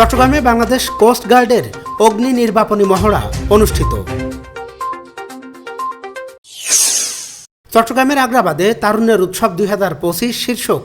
চট্টগ্রামে বাংলাদেশ কোস্ট গার্ডের অগ্নি নির্বাপনী মহড়া অনুষ্ঠিত। চট্টগ্রামের আগ্রাবাদে তারুণ্যের উৎসব দুই হাজার পঁচিশ শীর্ষক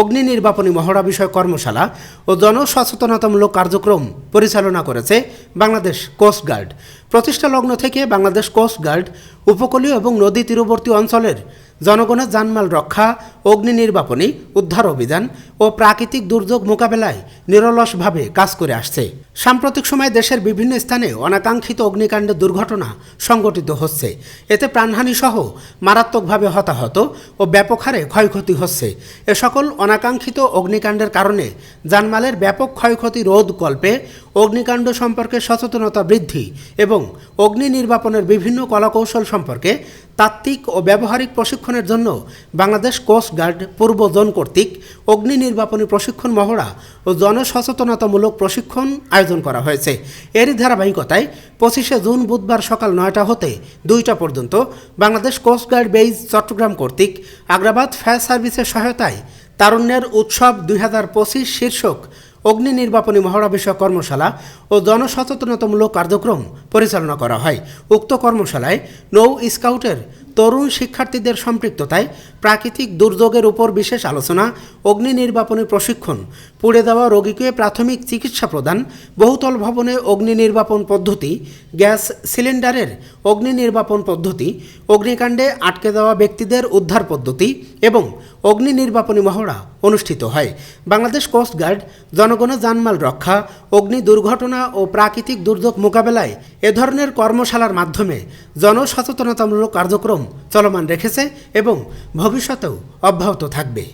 অগ্নি নির্বাপনী মহড়া বিষয় কর্মশালা ও জনসচেতনতামূলক কার্যক্রম পরিচালনা করেছে বাংলাদেশ কোস্ট গার্ড। প্রতিষ্ঠা লগ্ন থেকে বাংলাদেশ কোস্ট গার্ড উপকূলীয় এবং নদী তীরবর্তী অঞ্চলের জনগণের জানমাল রক্ষা অগ্নি নির্বাপনী উদ্ধার অভিযান ও প্রাকৃতিক দুর্যোগ মোকাবেলায় নিরলসভাবে কাজ করে আসছে। সাম্প্রতিক সময়ে দেশের বিভিন্ন স্থানে অনাকাঙ্ক্ষিত অগ্নিকাণ্ডের দুর্ঘটনা সংঘটিত হচ্ছে। এতে প্রাণহানি সহ মারাত্মকভাবে হতাহত ও ব্যাপক হারে ক্ষয়ক্ষতি হচ্ছে। এ সকল অনাকাঙ্ক্ষিত অগ্নিকাণ্ডের কারণে জানমালের ব্যাপক ক্ষয়ক্ষতি রোধ কল্পে অগ্নিকাণ্ড সম্পর্কে সচেতনতা বৃদ্ধি এবং অগ্নি নির্বাপনের বিভিন্ন কলাকৌশল সম্পর্কে তাত্ত্বিক ও ব্যবহারিক প্রশিক্ষণের জন্য বাংলাদেশ কোস্ট গার্ড পূর্ব জোন কর্তৃক অগ্নি নির্বাপনী প্রশিক্ষণ মহড়া ও জনসচেতনতামূলক প্রশিক্ষণ আয়োজন করা হয়েছে। এরই ধারাবাহিকতায় পঁচিশে জুন বুধবার সকাল নয়টা হতে দুইটা পর্যন্ত Bangladesh coast guard base Chattogram কর্তৃক আগ্রাবাদ ফায়ার সার্ভিসের সহায়তায় তারুণ্যের উৎসব দুই হাজার পঁচিশ শীর্ষক অগ্নি নির্বাপনী মহড়া বিষয়ক কর্মশালা ও জনসচেতনতামূলক কার্যক্রম পরিচালনা করা হয়। উক্ত কর্মশালায় নৌ স্কাউটের তরুণ শিক্ষার্থীদের সম্পৃক্ততায় প্রাকৃতিক দুর্যোগের উপর বিশেষ আলোচনা, অগ্নি নির্বাপনী প্রশিক্ষণ, পুড়ে দেওয়া রোগীকে প্রাথমিক চিকিৎসা প্রদান, বহুতল ভবনে অগ্নি নির্বাপন পদ্ধতি, গ্যাস সিলিন্ডারের অগ্নি নির্বাপন পদ্ধতি, অগ্নিকাণ্ডে আটকে দেওয়া ব্যক্তিদের উদ্ধার পদ্ধতি এবং অগ্নি নির্বাপনী মহড়া অনুষ্ঠিত হয়। বাংলাদেশ কোস্ট গার্ড জনগণের জানমাল রক্ষা, অগ্নি দুর্ঘটনা ও প্রাকৃতিক দুর্যোগ মোকাবেলায় এ ধরনের কর্মশালার মাধ্যমে জনসচেতনতামূলক কার্যক্রম চলমান রেখেছে এবং ভবিষ্যতেও অব্যাহত থাকবে।